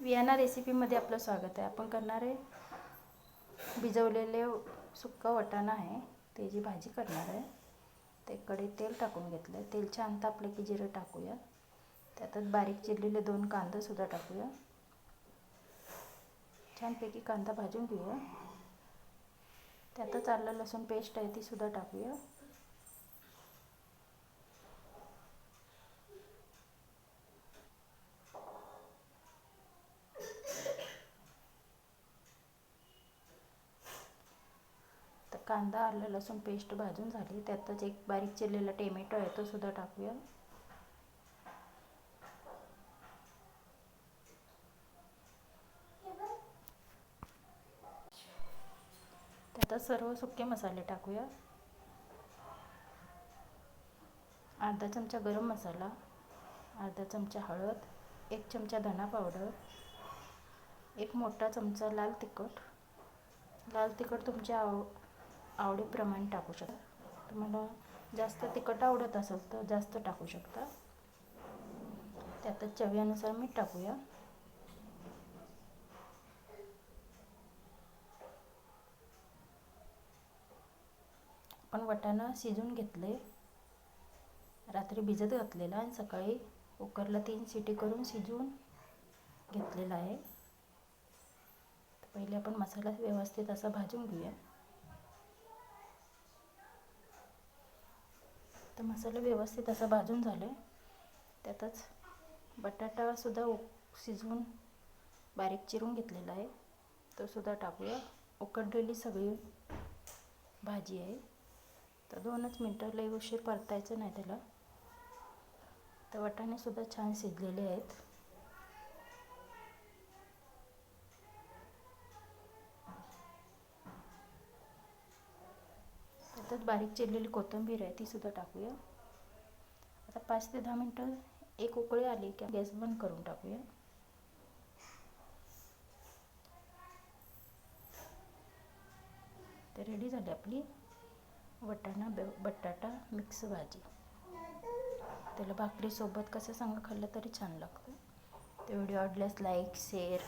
Vienna रेसिपीमध्ये आपलं स्वागत आहे. आपण करणार आहे भिजवलेले सुक्का वाटाणा आहे. त्याची भाजी करणार आहे ते कडे तेल टाकून घेतलं आहे तेल छान तापलं की जिरं टाकूया. त्यातच बारीक चिरलेले दोन कांदासुद्धा टाकूया. छानपैकी कांदा भाजून घेऊया. त्यातच आलं लसूण पेस्ट आहे तीसुद्धा टाकूया. कांदा आलं लसूण पेस्ट भाजून झाली. त्यातच एक बारीक चिरलेला टेमॅटो आहे तो सुद्धा टाकूया. त्यातच सर्व सुके मसाले टाकूया. अर्धा चमचा गरम मसाला अर्धा चमचा हळद एक चमचा धना पावडर एक मोठा चमचा लाल तिखट. लाल तिखट तुमच्या आव आवडीप्रमाणे टाकू शकता. तुम्हाला जास्त तिखट आवडत असेल तर जास्त टाकू शकता. त्यातच चवीनुसार मीठ टाकूया. आपण वटाणा शिजून घेतले. रात्री भिजत घातलेला आणि सकाळी कुकरला तीन सिटी करून शिजवून घेतलेला आहे. पहिले आपण मसाला व्यवस्थित असा भाजून घेऊया. तर मसाला व्यवस्थित असा भाजून झाला आहे त्यातच बटाटासुद्धा शिजवून बारीक चिरून घेतलेला आहे. तो सुद्धा टाकूया. उकडलेली सगळी भाजी आहे. तर दोनच मिनटं लई उशीर परतायचं नाही त्याला. तर वटाणेसुद्धा छान शिजलेले आहेत. त्यात बारीक चिरलेली कोथिंबीर आहे तीसुद्धा टाकूया. आता पाच ते दहा मिनटं एक उकळी आली की गॅस बंद करून टाकूया. तर रेडी झाली आपली वटाणा बटाटा मिक्स भाजी. त्याला भाकरीसोबत कसं सांगा खाल्लं तरी छान लागतं. ते व्हिडिओ आवडल्यास लाईक शेअर